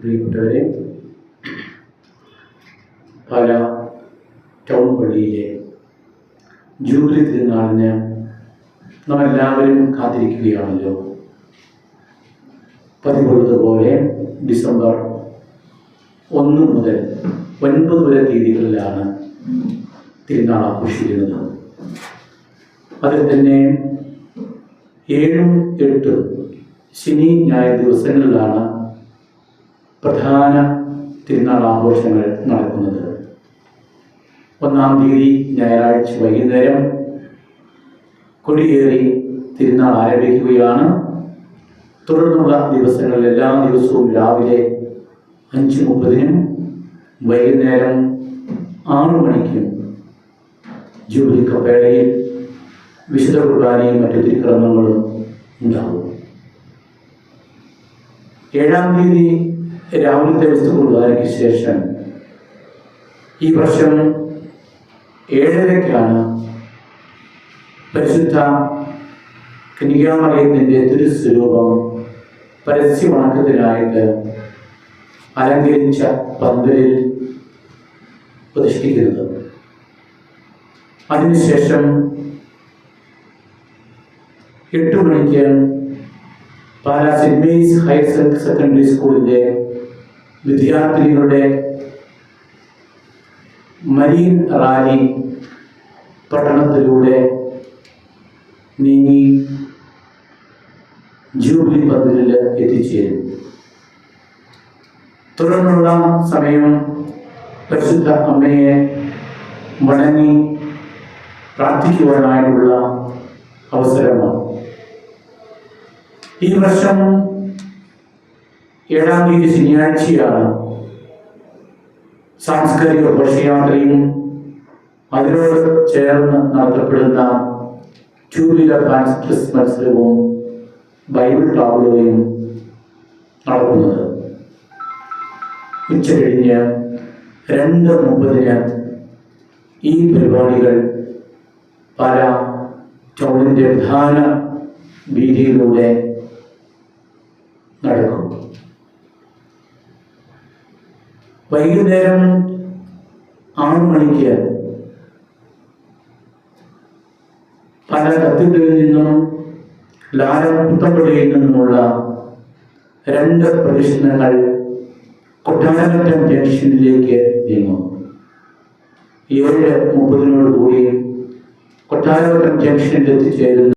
പ്രിയപ്പെട്ടവരെ പല ടൗൺ പള്ളിയിലെ ജൂബിലി തിരുനാളിന് നാം എല്ലാവരും കാത്തിരിക്കുകയാണല്ലോ. പതിവുള്ളതുപോലെ ഡിസംബർ ഒന്ന് മുതൽ ഒൻപത് വരെ തീയതികളിലാണ് തിരുനാൾ ആഘോഷിക്കുന്നത്. അതിൽ തന്നെ ഏഴും എട്ടും ശനി ഞായർ ദിവസങ്ങളിലാണ് പ്രധാന തിരുനാൾ ആഘോഷങ്ങൾ നടക്കുന്നത്. ഒന്നാം തീയതി ഞായറാഴ്ച വൈകുന്നേരം കൊടിയേറി തിരുനാൾ ആരംഭിക്കുകയാണ്. തുടർന്നുള്ള ദിവസങ്ങളിൽ എല്ലാ ദിവസവും രാവിലെ അഞ്ച് മുപ്പതിനും വൈകുന്നേരം ആറു മണിക്കും ജൂബിലി കപ്പേളയിൽ വിശുദ്ധ കുർബാനയും മറ്റു തിരുക്രമങ്ങളും ഉണ്ടാകും. ഏഴാം തീയതി രാവിലത്തെ വിശുദ്ധ കുർബാനയ്ക്ക് ശേഷം ഈ വർഷം ഏഴരയ്ക്കാണ് പരിശുദ്ധ കന്യാമറിയത്തിന്റെ തിരുസ്വരൂപം പരസ്യമണക്കത്തിനായിട്ട് അലങ്കരിച്ച പന്തലിൽ പ്രതിഷ്ഠിക്കുന്നത്. അതിനുശേഷം എട്ട് മണിക്ക് Pala saint Mary's higher secondary സ്കൂളിന്റെ വിദ്യാർത്ഥിനികളുടെ മരീൻ റാലി പട്ടണത്തിലൂടെ നീങ്ങി ജൂബിലി പന്തലിൽ എത്തിച്ചേരും തുടർന്നുള്ള സമയം പരിശുദ്ധ അമ്മയെ വണങ്ങി പ്രാർത്ഥിക്കുവാനായിട്ടുള്ള അവസരമാണ്. ഈ വർഷം ഏഴാം തീയതി ശനിയാഴ്ചയാണ് സാംസ്കാരിക ഘോഷയാത്രയും അതിനോട് ചേർന്ന് നടത്തപ്പെടുന്ന ടൂ വീലർ ഡാൻസ് മത്സരവും ബൈബിൾ ടാബ്ലോയും നടക്കുന്നത്. ഉച്ച കഴിഞ്ഞ് രണ്ട് മുപ്പതിന് ഈ പരിപാടികൾ പല ടൗണിന്റെ പ്രധാന വീതിയിലൂടെ വൈകുന്നേരം ആറ് മണിക്ക് പല കത്തുകളിൽ നിന്നും ലാരം പുത്തമ്പള്ളിയിൽ നിന്നുമുള്ള രണ്ട് പ്രദർശനങ്ങൾ കൊട്ടാരമറ്റം ജംഗ്ഷനിലേക്ക് നീങ്ങും. ഏഴ് മുപ്പതിനോട് കൂടി കൊട്ടാരമറ്റം ജംഗ്ഷനിൽ എത്തിച്ചേരുന്ന